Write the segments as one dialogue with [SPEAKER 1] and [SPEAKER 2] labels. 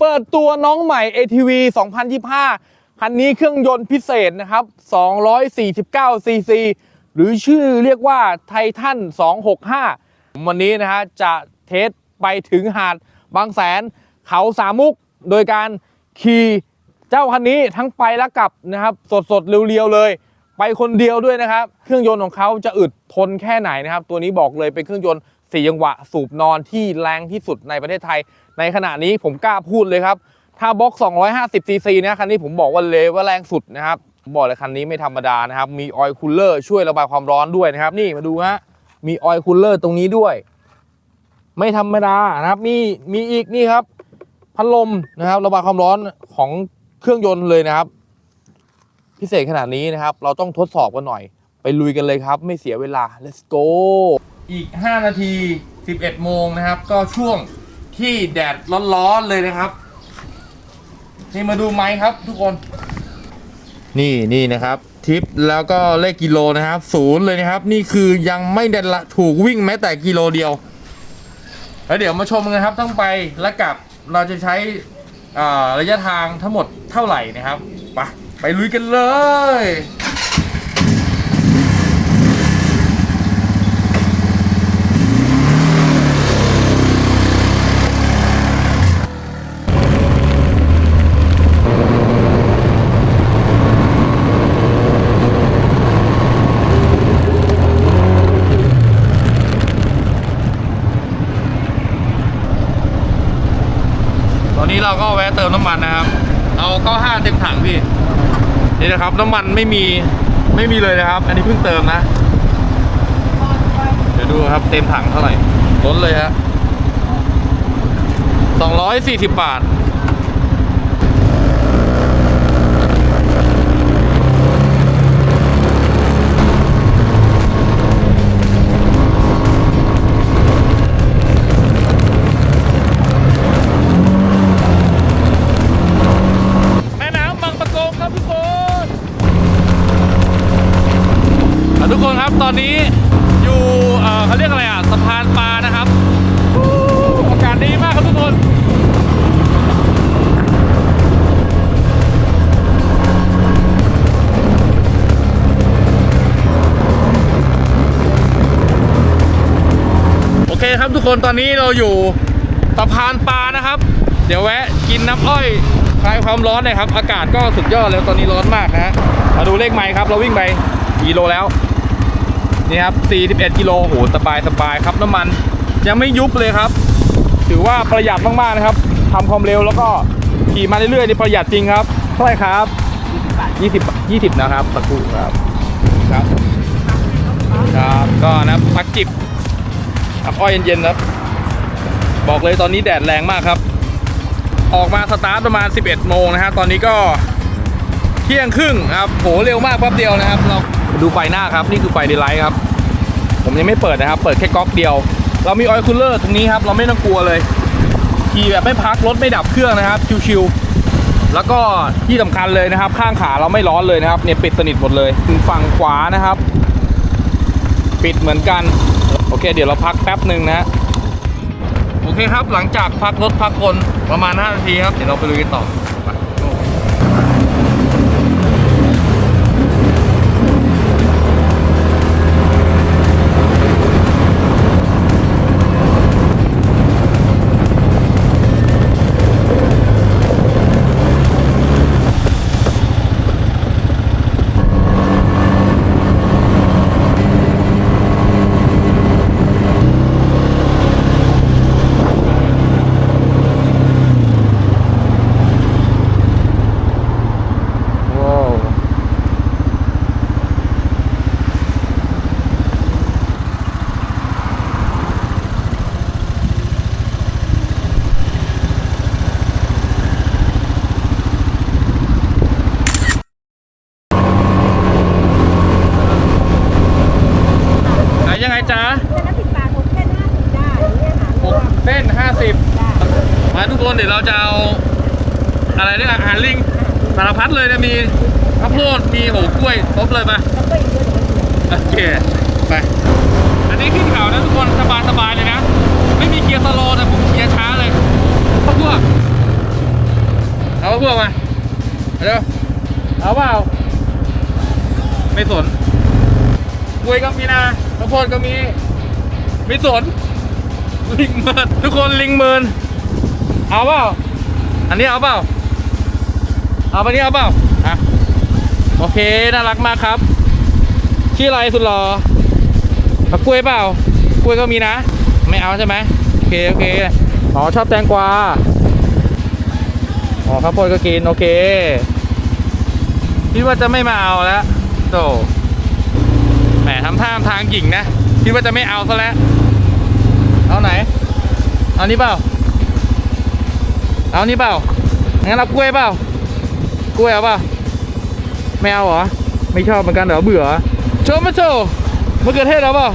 [SPEAKER 1] เปิดตัวน้องใหม่ ATV 2025 คันนี้เครื่องยนต์พิเศษนะครับ 249 cc หรือชื่อเรียกว่าไททัน265 วันนี้นะฮะจะเทสไปถึงหาดบางแสนเขาสามมุก โดยการขี่เจ้าคันนี้ทั้งไปและกลับนะครับ สดๆ เรียวๆ เลย ไปคนเดียวด้วยนะครับ เครื่องยนต์ของเขาจะอึดทนแค่ไหนนะครับ ตัวนี้บอกเลยเป็นเครื่องยนต์สี่จังหวะสูบนอนที่แรงที่สุดในประเทศไทย ในขณะนี้ผมกล้าพูดเลยครับ ถ้าบล็อก 250 ซีซีนะคันนี้ผมบอกว่าเลยว่าแรงสุดนะครับบอกเลยคันนี้ไม่ธรรมดานะครับ มีออยล์คูลเลอร์ช่วยระบายความร้อนด้วยนะครับ นี่มาดูฮะ มีออยล์คูลเลอร์ตรงนี้ด้วย ไม่ธรรมดานะครับ มีมีอีกนี่ครับ พัดลมนะครับ ระบายความร้อนของเครื่องยนต์เลยนะครับ พิเศษขนาดนี้นะครับ เราต้องทดสอบกันหน่อย ไปลุยกันเลยครับ ไม่เสียเวลา let's go อีก 5 นาที 11 โมงนะครับ ก็ช่วง ที่แดดร้อนๆเลยนะครับ นี่มาดูไม้ครับทุกคน นี่นี่นะครับทิปแล้วก็เลขกิโลนะครับศูนย์เลยนะครับ นี่คือยังไม่ได้ละถูกวิ่งแม้แต่กิโลเดียว แล้วเดี๋ยวมาชมกันครับต้องไปและกลับเราจะใช้อ่าระยะทางทั้งหมดเท่าไหร่นะครับ ไปไปลุยกันเลย เราก็แวะเติมน้ำมันนะครับ เอาก็ห้าเต็มถังพี่นี่นะครับ น้ำมันไม่มีไม่มีเลยนะครับ อันนี้เพิ่งเติมนะ เดี๋ยวดูครับเต็มถังเท่าไหร่ล้นเลยฮะสองร้อยสี่สิบบาท คครับทุกคนตอนนี้เราอยู่สะพานปลานะครับ เดี๋ยวแวะกินน้ำอ้อยคลายความร้อนหน่อยครับ อากาศก็สุดยอดเลยตอนนี้ร้อนมากนะฮะมาดูเลขไมล์ครับเราวิ่งไปกี่โลแล้วนี่ครับ 41 กิโลโหสบายสบายครับน้ำมันยังไม่ยุบเลยครับ ถือว่าประหยัดมากๆนะครับทำความเร็วแล้วก็ขี่มาเรื่อยๆนี่ประหยัดจริงครับเท่าไหร่ครับ 20 20 นะครับสักครู่ครับครับ ครับก็นะพักจิบ น้ำอ้อยเย็นๆครับ บอกเลยตอนนี้แดดแรงมากครับ ออกมาสตาร์ทประมาณ 11 โมงนะฮะตอนนี้ก็เที่ยงครึ่งครับโหเร็วมากแป๊บเดียวนะครับ เราดูไฟหน้าครับ นี่คือไฟเดลไลท์ครับ ผมยังไม่เปิดนะครับ เปิดแค่ก๊อกเดียว เรามีออยล์คูลเลอร์ตรงนี้ครับ เราไม่ต้องกลัวเลยขี่แบบไม่พักรถไม่ดับเครื่องนะครับชิวๆแล้วก็ที่สำคัญเลยนะครับ ข้างขาเราไม่ร้อนเลยนะครับเนี่ยปิดสนิทหมดเลยฝั่งขวานะครับ ปิดเหมือนกัน โอเค เดี๋ยวเราพักแป๊บหนึ่งนะฮะโอเคครับหลังจากพักรถพักคนประมาณ5นาทีครับเดี๋ยวเราไปลุยกันต่อารพัดเลยนะมีข้าวโพดมีโหกล้วยครบเลยมา
[SPEAKER 2] แล้วก็อีกเยอะ
[SPEAKER 1] โอเคไปอันนี้ขึ้นเขานะทุกคนสบายสบายๆเลยนะ ไม่มีเกียร์สโลแต่ผมเกียร์ช้าเลยพวกพวกมาเร็วเอาเปล่าไม่สนกล้วยก็มีนะข้าวโพดก็มีไม่สนลิงเมินทุกคนลิงเมินเอาเปล่าอันนี้เอาเปล่า เอาไปนี้เอาเปล่าอะโอเคน่ารักมากครับ ชื่ออะไรสุดหรอเอากล้วยเปล่ากล้วยก็มีนะ ไม่เอาใช่ไหมโอเคโอเคอ๋อชอบแตงกวาอ๋อข้าวโพดก็กินโอเคคิดว่าจะไม่มาเอาแล้วโตแหมทำท่าทำทางหญิงนะคิดว่าจะไม่เอาซะแล้วเอาไหนเอานี้เปล่าเอานี้เปล่างั้นเอากล้วยเปล่า กล้วยเอาเปล่าไม่เอาเหรอ ไม่ชอบเหมือนกันเหรอเบื่อโชว์มาโชว์มะเขือเทศเอาเปล่า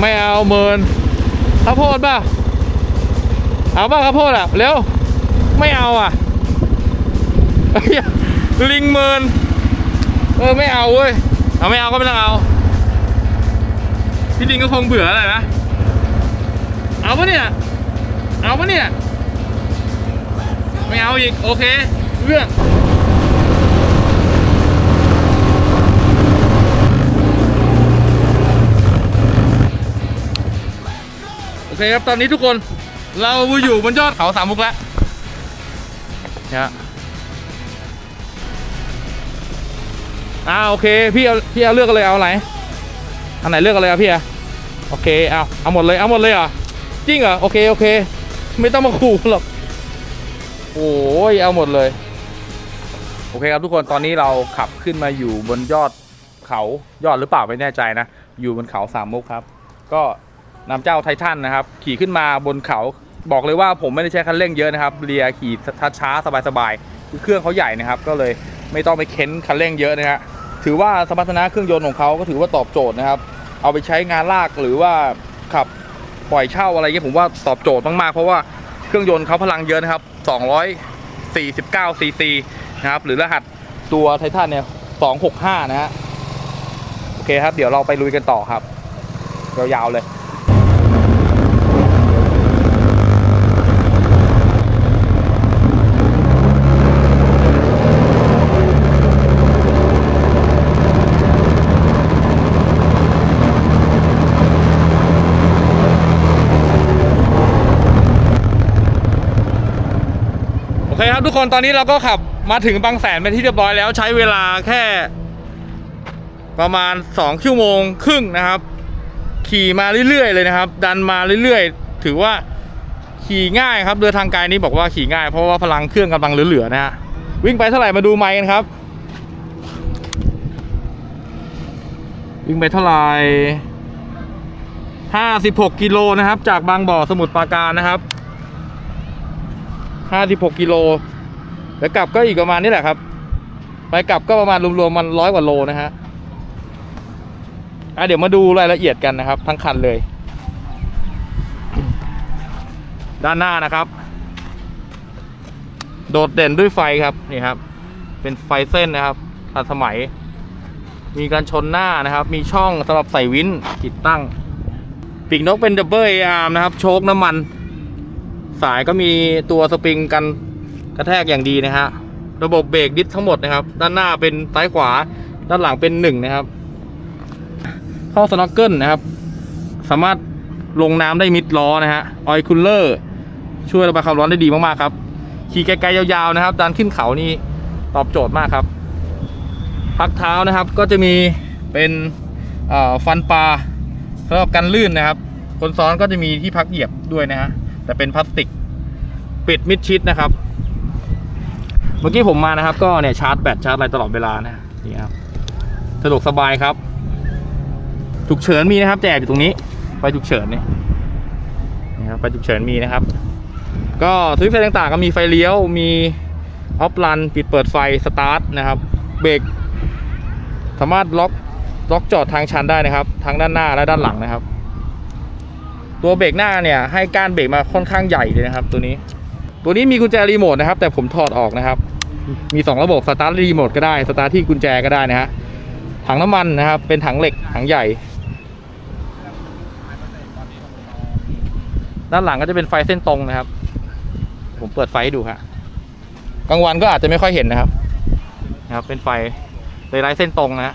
[SPEAKER 1] ไม่เอาเมินข้าวโพดเปล่าเอาเปล่าข้าวโพดอะเร็วไม่เอาอะเฮ้ลิงเมินเออไม่เอาเว้ยเอาไม่เอาก็ไม่ต้องเอาพี่ลิงก็คงเบื่ออะไรนะเอาปะเนี่ยเอาปะเนี่ยไม่เอาอีกโอเค รื่องโอเคครับตอนนี้ทุกคนเราอยู่บนยอดเขาสามมุกแล้วเนี่ยอ่าโอเคพี่เอาพี่เอาเลือกกันเลยเอาไหนอันไหนเลือกกันเลยเอาพี่อะโอเคเอาเอาหมดเลยเอาหมดเลยเหรอจริงเหรอโอเคโอเค ไม่ต้องมาขู่หรอกโอ้ยเอาหมดเลย โอเคครับทุกคนตอนนี้เราขับขึ้นมาอยู่บนยอดเขายอดหรือเปล่าไม่แน่ใจนะ อยู่บนเขาสามมุกครับ ก็นำเจ้าไททันนะครับ ขี่ขึ้นมาบนเขาบอกเลยว่าผมไม่ได้ใช้คันเร่งเยอะนะครับเรียขี่ช้าๆสบายๆคือเครื่องเขาใหญ่นะครับ ก็เลยไม่ต้องไปเค้นคันเร่งเยอะนะฮะถือว่าสมรรถนะเครื่องยนต์ของเขาก็ถือว่าตอบโจทย์นะครับ เอาไปใช้งานลากหรือว่าขับปล่อยเช่าอะไรเงี้ยผมว่าตอบโจทย์มากๆเพราะว่าเครื่องยนต์เขาพลังเยอะนะครับ249ซีซี นะครับหรือรหัสตัวไททันเนี่ย265นะฮะโอเคครับ เดี๋ยวเราไปลุยกันต่อครับยาวๆเลยโอเคครับทุกคนตอนนี้เราก็ขับ มาถึงบางแสนเป็นที่เรียบร้อยแล้วใช้เวลาแค่ ประมาณ 2 ชั่วโมงครึ่งนะครับ ขี่มาเรื่อยๆเลยนะครับ ดันมาเรื่อยๆ ถือว่าขี่ง่ายครับเดินทางไกลนี้บอกว่าขี่ง่ายเพราะว่าพลังเครื่องกำลังเหลือๆนะฮะวิ่งไปเท่าไหร่มาดูไมค์กันครับ วิ่งไปเท่าไหร่56กิโลนะครับ จากบางบ่อสมุทรปราการนะครับ56กิโล แล้วกลับก็อีกประมาณนี้แหละครับ ไปกลับก็ประมาณรวมๆมันร้อยกว่าโลนะฮะอะเดี๋ยวมาดูรายละเอียดกันนะครับ ทั้งคันเลย ด้านหน้านะครับ โดดเด่นด้วยไฟครับนี่ครับ เป็นไฟเส้นนะครับทันสมัย มีการชนหน้านะครับ มีช่องสำหรับใส่วินติดตั้ง ปีกนกเป็นดับเบิลอาร์มนะครับ โชคน้ำมัน สายก็มีตัวสปริงกัน ระแทกอย่างดีนะฮะระบบเบรกดิสทั้งหมดนะครับ ด้านหน้าเป็นซ้ายขวา ด้านหลังเป็นหนึ่งนะครับ เข้าสน็อกเกิลนะครับ สามารถลงน้ำได้มิดล้อนะฮะออยคูลเลอร์ช่วยระบายความร้อนได้ดีมากๆครับ ขี่ไกลๆยาวๆนะครับดันขึ้นเขานี่ตอบโจทย์มากครับ พักเท้านะครับก็จะมีเป็นฟันปลาสำหรับกันลื่นนะครับ คนซ้อนก็จะมีที่พักเหยียบด้วยนะฮะแต่เป็นพลาสติกปิดมิดชิดนะครับ เมื่อกี้ผมมานะครับ ก็เนี่ยชาร์จแบตชาร์จอะไรตลอดเวลานะนี่ครับสะดวกสบายครับฉุกเฉินมีนะครับ แจกอยู่ตรงนี้ไฟฉุกเฉินนี่นี่ครับไฟฉุกเฉินมีนะครับ ก็สวิตช์ไฟต่างๆ ก็มีไฟเลี้ยวมีออฟลันปิดเปิดไฟสตาร์ทนะครับ เบรกสามารถล็อกล็อกจอดทางชันได้นะครับ ทั้งด้านหน้าและด้านหลังนะครับ ตัวเบรกหน้าเนี่ย ให้กานเบรกมาค่อนข้างใหญ่เลยนะครับ ตัวนี้ ตัวนี้มีกุญแจรีโมทนะครับ แต่ผมถอดออกนะครับ มี 2 ระบบสตาร์ทรีโมทก็ได้สตาร์ทที่กุญแจก็ได้นะฮะถังน้ำมันนะครับ เป็นถังเหล็กถังใหญ่ ด้านหลังก็จะเป็นไฟเส้นตรงนะครับ ผมเปิดไฟให้ดูฮะกลางวันก็อาจจะไม่ค่อยเห็นนะครับนะครับ เป็นไฟเลยไร้เส้นตรงนะฮะ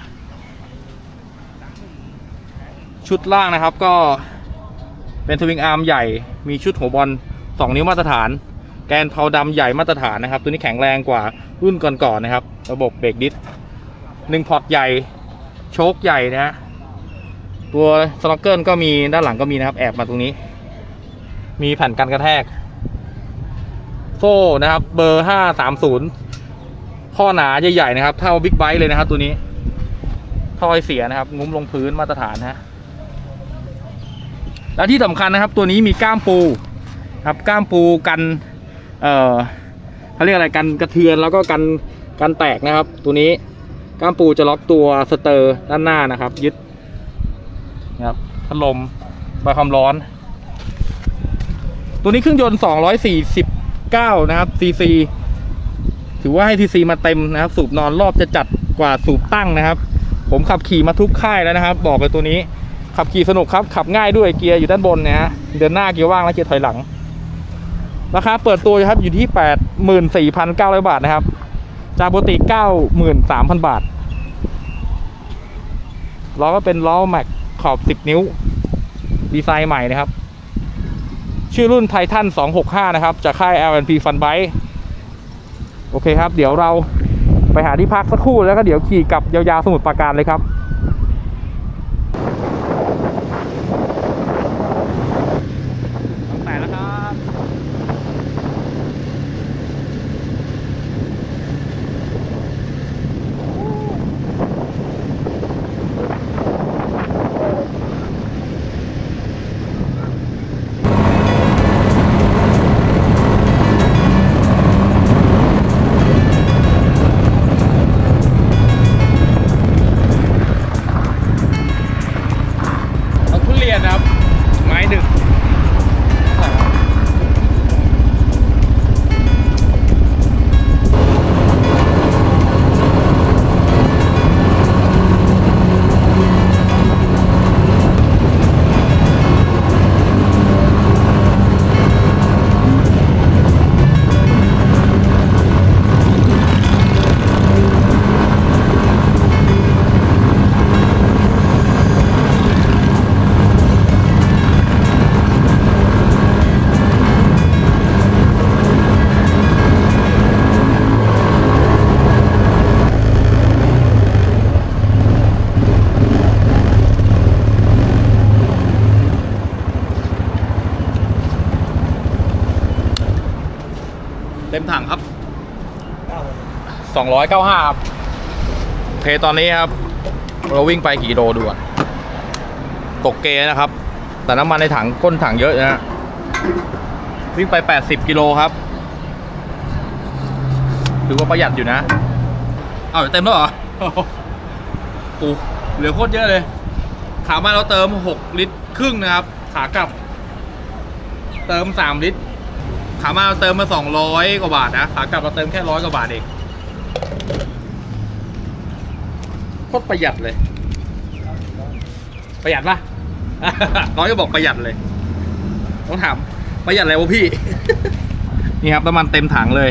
[SPEAKER 1] ชุดล่างนะครับก็เป็นสวิงอาร์มใหญ่ มีชุดหัวบอลสองนิ้วมาตรฐาน แกนเพาดำใหญ่มาตรฐานนะครับ ตัวนี้แข็งแรงกว่ารุ่นก่อนๆนะครับ ระบบเบรกดิสหนึ่งพอร์ตใหญ่โชคใหญ่นะฮะตัวสโนว์เกิลก็มีด้านหลังก็มีนะครับ แอบมาตรงนี้ มีแผ่นกันกระแทก โซ่นะครับ เบอร์ห้าสามศูนย์ข้อหนาใหญ่ๆนะครับ เท่าบิ๊กไบค์เลยนะครับ ตัวนี้ท่อไอเสียนะครับ งุ้มลงพื้นมาตรฐานนะฮะและที่สำคัญนะครับ ตัวนี้มีก้ามปูครับก้ามปูกัน เอ่อเขาเรียกอะไรกันกระเทือนแล้วก็กันกันแตกนะครับ ตัวนี้ก้ามปูจะล็อกตัวสเตอร์ด้านหน้านะครับ ยึดนะครับพัดลมบายความร้อน ตัวนี้เครื่องยนต์ 249 นะครับซีซีถือว่าให้ทีซีมาเต็มนะครับ สูบนอนรอบจะจัดกว่าสูบตั้งนะครับ ผมขับขี่มาทุกค่ายแล้วนะครับ บอกเลยตัวนี้ขับขี่สนุกครับ ขับง่ายด้วยเกียร์อยู่ด้านบนนะฮะเดินหน้าเกียร์ว่างและเกียร์ถอยหลัง ราคาเปิดตัวครับอยู่ที่ 84,900 บาทนะครับ จากปกติ 93,000 บาท ล้อก็เป็นล้อแม็กขอบ 10 นิ้ว ดีไซน์ใหม่นะครับ ชื่อรุ่นไททัน265 นะครับ จากค่าย LNP Fun Bike โอเคครับ เดี๋ยวเราไปหาที่พักสักครู่แล้วก็เดี๋ยวขี่กลับยาวๆสมุทรปราการเลยครับ ต็มถังครับ 295ครับโอเคตอนนี้ครับ เราวิ่งไปกี่โลดูอะตกเกย์นะครับ แต่น้ำมันในถังก้นถังเยอะนะฮะวิ่งไป 80 กิโลครับถือว่าประหยัดอยู่นะ เอาเต็มแล้วเหรอโอ้โหเหลือโคตรเยอะเลย ขามาเราเติม 6 ลิตรครึ่งนะครับ ขากลับ เติม 3 ลิตร ขามาเติมมา 200 กว่าบาทนะขากลับเราเติมแค่ร้อยกว่าบาทเองโคตรประหยัดเลย ประหยัดปะน้อยก็บอกประหยัดเลย ต้องถามประหยัดอะไรวะพี่ นี่ครับน้ำมันเต็มถังเลย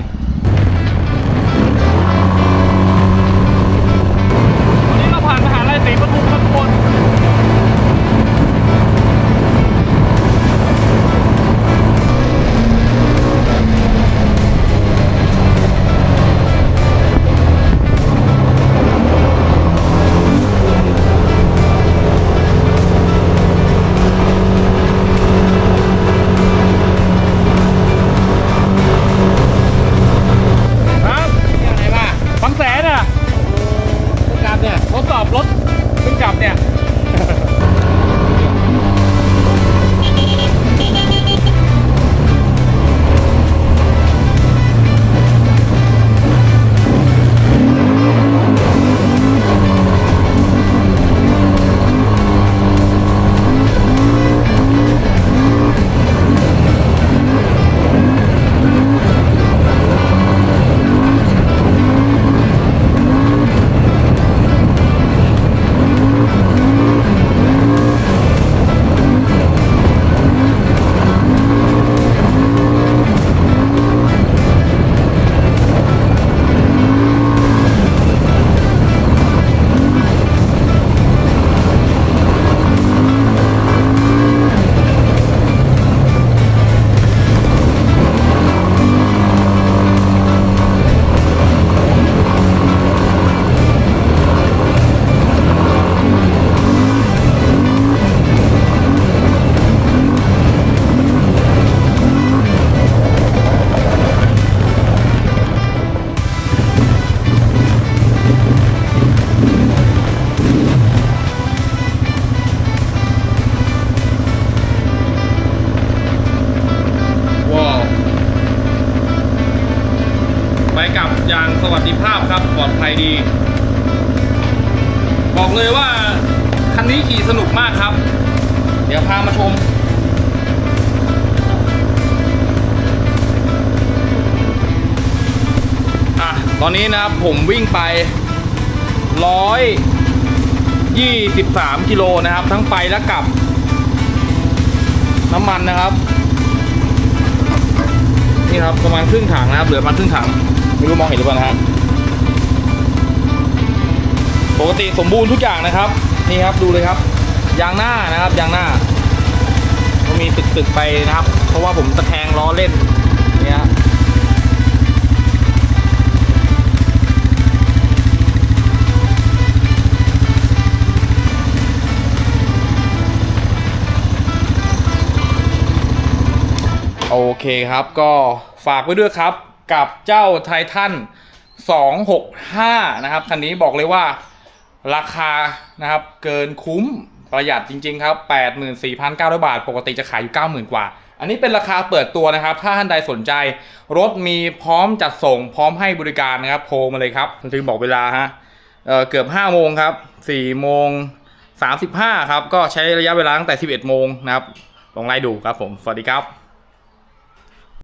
[SPEAKER 1] ตอนนี้นะครับผมวิ่งไป123กิโลนะครับ ทั้งไปและกลับ น้ำมันนะครับ นี่ครับประมาณครึ่งถังนะครับ เหลือประมาณครึ่งถังไม่รู้มองเห็นหรือเปล่านะฮะปกติสมบูรณ์ทุกอย่างนะครับ นี่ครับดูเลยครับ ยางหน้านะครับยางหน้าก็มีตึกๆไปนะครับ เพราะว่าผมตะแคงล้อเล่นเนี่ย โอเคครับก็ฝากไว้ด้วยครับกับเจ้าไททัน265 นะครับ คันนี้บอกเลยว่าราคานะครับเกินคุ้มประหยัดจริง ๆ ครับ 84,900 บาท ปกติจะขายอยู่ 90,000 กว่า อันนี้เป็นราคาเปิดตัวนะครับ ถ้าท่านใดสนใจ รถมีพร้อมจัดส่งพร้อมให้บริการนะครับ โทรมาเลยครับถึงบอกเวลาฮะเเกือบ 5 โมงครับ 4 โมง 35 ครับ ก็ใช้ระยะเวลาตั้งแต่ 11 โมงนะครับ ลองไล่ดูครับผม สวัสดีครับ